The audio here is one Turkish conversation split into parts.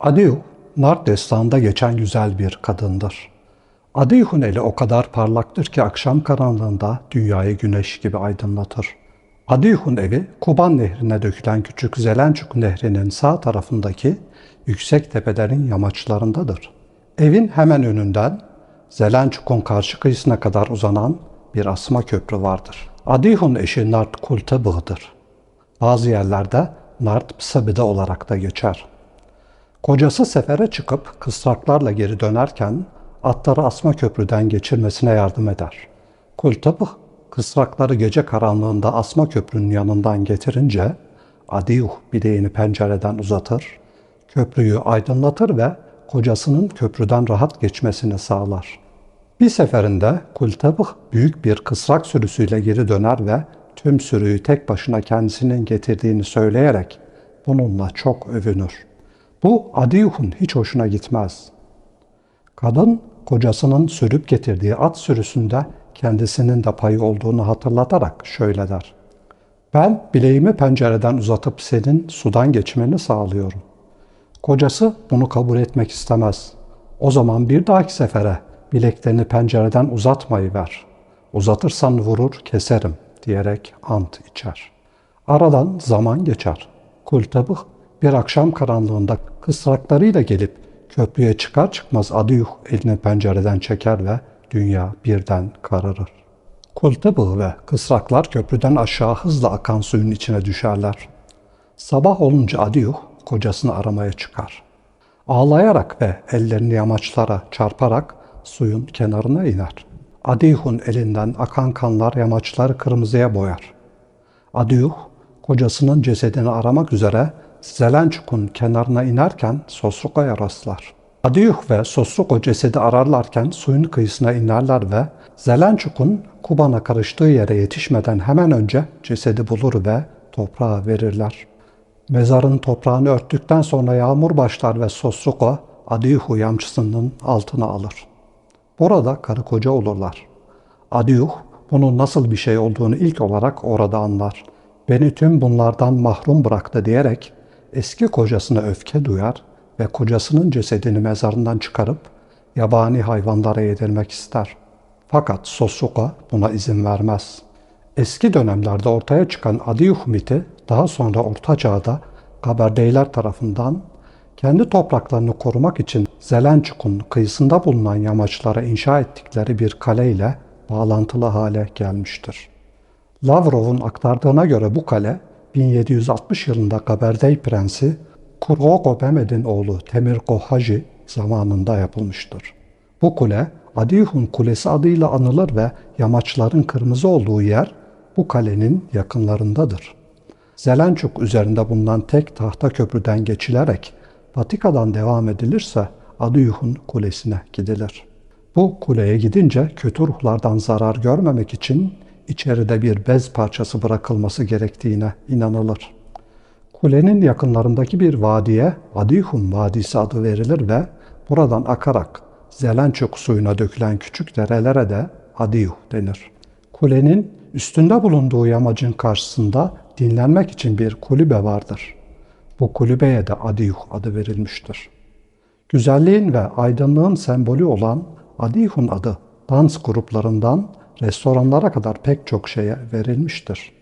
Adihu, Nart destanında geçen güzel bir kadındır. Adihu'nun eli o kadar parlaktır ki akşam karanlığında dünyayı güneş gibi aydınlatır. Adihu'nun evi Kuban nehrine dökülen küçük Zelençuk nehrinin sağ tarafındaki yüksek tepelerin yamaçlarındadır. Evin hemen önünden Zelençuk'un karşı kıyısına kadar uzanan bir asma köprü vardır. Adihu'nun eşi Nart Kultabı'dır. Bazı yerlerde Nart Psabide olarak da geçer. Kocası sefere çıkıp kısraklarla geri dönerken atları asma köprüden geçirmesine yardım eder. Kultabıh kısrakları gece karanlığında asma köprünün yanından getirince Adiyuh bileğini pencereden uzatır, köprüyü aydınlatır ve kocasının köprüden rahat geçmesini sağlar. Bir seferinde Kultabıh büyük bir kısrak sürüsüyle geri döner ve tüm sürüyü tek başına kendisinin getirdiğini söyleyerek bununla çok övünür. Bu Adiyuh'un hiç hoşuna gitmez. Kadın kocasının sürüp getirdiği at sürüsünde kendisinin de payı olduğunu hatırlatarak şöyle der. Ben bileğimi pencereden uzatıp senin sudan geçmeni sağlıyorum. Kocası bunu kabul etmek istemez. O zaman bir dahaki sefere bileklerini pencereden uzatmayı ver. Uzatırsan vurur keserim diyerek ant içer. Aradan zaman geçer. Kultabıh bir akşam karanlığında kısraklarıyla gelip köprüye çıkar çıkmaz Adiyuh elini pencereden çeker ve dünya birden kararır. Kultabığı ve kısraklar köprüden aşağı hızla akan suyun içine düşerler. Sabah olunca Adiyuh kocasını aramaya çıkar. Ağlayarak ve ellerini yamaçlara çarparak suyun kenarına iner. Adiyuh'un elinden akan kanlar yamaçları kırmızıya boyar. Adiyuh kocasının cesedini aramak üzere Zelençuk'un kenarına inerken Sosruka'ya rastlar. Adiyuh ve Sosruko cesedi ararlarken suyun kıyısına inerler ve Zelençuk'un Kuban'a karıştığı yere yetişmeden hemen önce cesedi bulur ve toprağa verirler. Mezarın toprağını örttükten sonra yağmur başlar ve Sosruko Adiyuh'u yamçısının altına alır. Burada karı koca olurlar. Adiyuh bunun nasıl bir şey olduğunu ilk olarak orada anlar. Beni tüm bunlardan mahrum bıraktı diyerek eski kocasına öfke duyar ve kocasının cesedini mezarından çıkarıp yabani hayvanlara yedirmek ister. Fakat Sosuka buna izin vermez. Eski dönemlerde ortaya çıkan Adiyuh miti daha sonra Orta Çağ'da Kabardeyler tarafından kendi topraklarını korumak için Zelençuk'un kıyısında bulunan yamaçlara inşa ettikleri bir kale ile bağlantılı hale gelmiştir. Lavrov'un aktardığına göre bu kale 1760 yılında Kabardey Prensi Kurgogo Mehmed'in oğlu Temirko Haji zamanında yapılmıştır. Bu kule Adihun Kulesi adıyla anılır ve yamaçların kırmızı olduğu yer bu kalenin yakınlarındadır. Zelençuk üzerinde bulunan tek tahta köprüden geçilerek Patika'dan devam edilirse Adihun Kulesi'ne gidilir. Bu kuleye gidince kötü ruhlardan zarar görmemek için içeride bir bez parçası bırakılması gerektiğine inanılır. Kulenin yakınlarındaki bir vadiye Adihum Vadisi adı verilir ve buradan akarak Zelençuk suyuna dökülen küçük derelere de Adiyuh denir. Kulenin üstünde bulunduğu yamacın karşısında dinlenmek için bir kulübe vardır. Bu kulübeye de Adiyuh adı verilmiştir. Güzelliğin ve aydınlığın sembolü olan Adihun adı dans gruplarından restoranlara kadar pek çok şeye verilmiştir.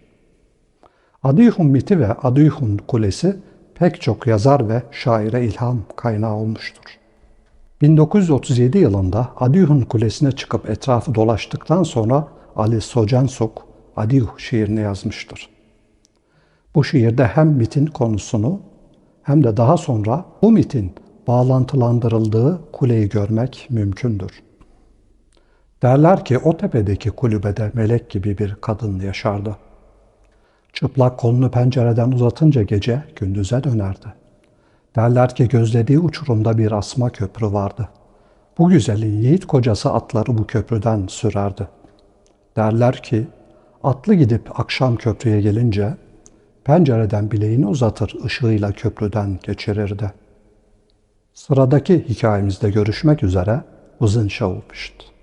Adihun miti ve Adihun kulesi pek çok yazar ve şaire ilham kaynağı olmuştur. 1937 yılında Adihun Kulesi'ne çıkıp etrafı dolaştıktan sonra Ali Socensuk Adih şiirini yazmıştır. Bu şiirde hem mitin konusunu hem de daha sonra bu mitin bağlantılandırıldığı kuleyi görmek mümkündür. Derler ki o tepedeki kulübede melek gibi bir kadın yaşardı. Çıplak kolunu pencereden uzatınca gece gündüze dönerdi. Derler ki gözlediği uçurumda bir asma köprü vardı. Bu güzelin yiğit kocası atları bu köprüden sürerdi. Derler ki atlı gidip akşam köprüye gelince pencereden bileğini uzatır ışığıyla köprüden geçirirdi. Sıradaki hikayemizde görüşmek üzere uzun şavupuştu.